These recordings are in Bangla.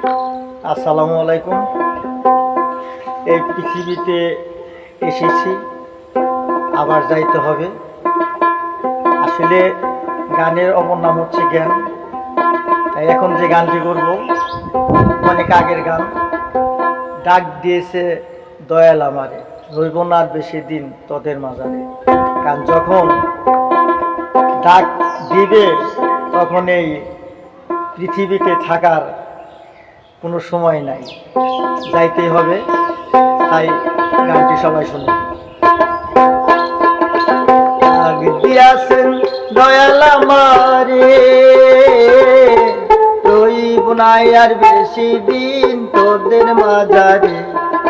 আসসালামু আলাইকুম। এই পৃথিবীতে এসেছি, আবার যাইতে হবে। আসলে গানের অপর নাম হচ্ছে জ্ঞান। তাই এখন যে গানটি করব, অনেক আগের গান। ডাক দিয়েছে দয়াল আমারে, রইব না বেশি দিন তোদের মাঝারে। গান যখন ডাক দিবে, তখন এই পৃথিবীতে থাকার কোনো সময় নাই। যাইতেই হবে, তাই গানটি সবাই শুনুন। আগ দিয়াছেন দয়াল আমারে, রইব নাই আর বেশি দিন তোদের মাঝারে।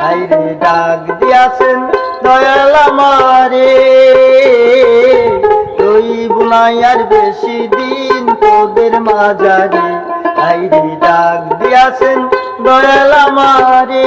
আইরে ডাক দিয়াছেন দয়াল আমারে, রইব নাই আর বেশি দিন তোদের মাঝারে। আইরে ডাক দিয়াছেন দয়াল আমারে।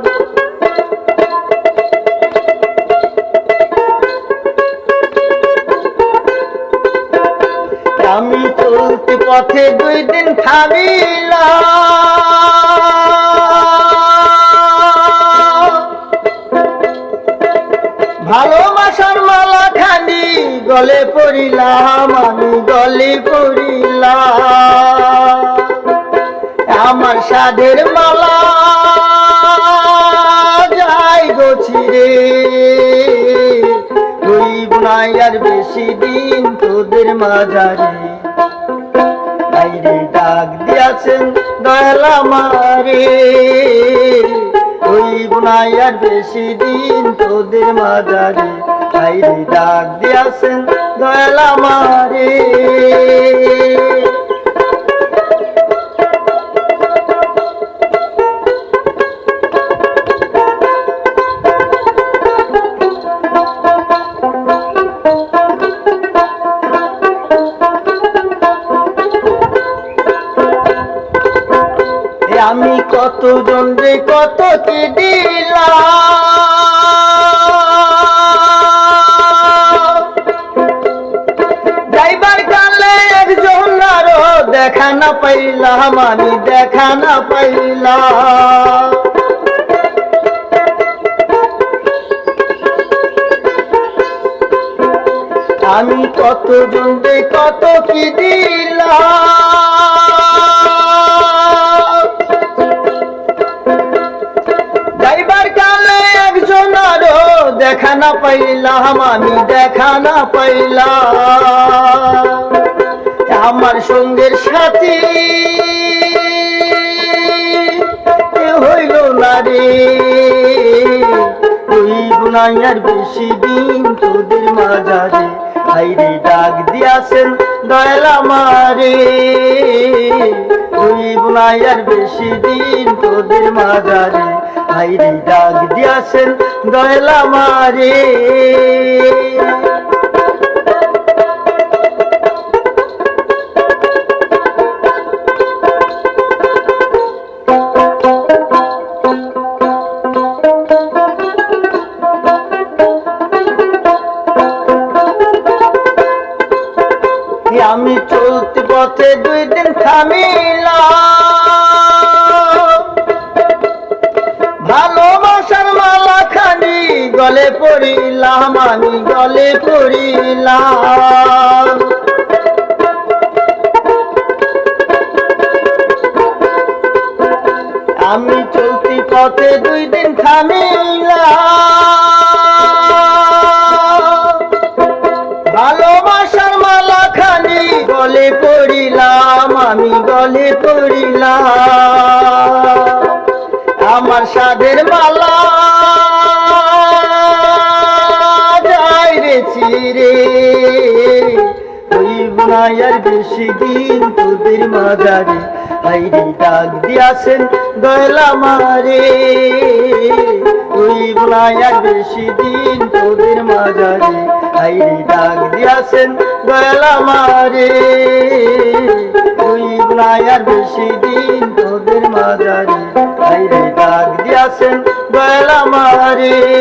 চলতি পথে দুই দিন থামিলাম। ভালোবাসার মালা খানি গলে পড়িলাম, আমি গলে পড়িলাম। আমার সাধের মালা যাই গছিরে রইব নাই আর বেশি দিন তোদের মাঝারে। আইরে ডাক দিয়াছেন, দয়াল আমারে। ওই বোনাই আর বেশি দিন তোদের মাঝারে বাইরে ডাক দিয়াছেন, দয়াল আমারে। আমি কত রে কত কি যাইবার কালে একজন আরও দেখা না পাইলাম, আমি দেখা না পাইলাম। আমি কত রে কত কি দিলাম পাইলাম আমি দেখা না পাইলাম। আমার সঙ্গের সাথী। হইল না রে আর বেশি দিন তোদের মাঝারে। হাইরে ডাক দিয়াছেন দয়াল আমারে। রইব নাই আর বেশি দিন তোদের মাঝারে। হাইরে ডাক দিয়াছেন দয়াল আমারে এ আমি চলতি পথে দুই দিন থামিলাম। গলে পড়িলাম, আমি গলে পড়িলাম। আমি চলতি পথে দুই দিন থামিলাম। ভালোবাসার মালা খানি গলে পড়িলাম, আমি গলে পড়িলাম। আমার সাধের মালা আর বেশি দিন তোদের মাঝারে। হাইরে ডাক দিয়াছেন দয়ালা মারে। নাই আর বেশি দিন তোদের মাঝারে। হাইরে ডাক দিয়াছেন দয়ালা মারে। নাই আর বেশি দিন তোদের মাঝারে। হাইরে ডাক দিয়াছেন দয়ালা মারে।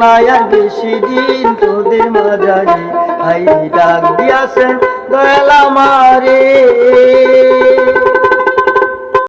নাই বেশি দিন তোদের মাঝারে আই ডাক দিয়াছেন দয়ালা মারে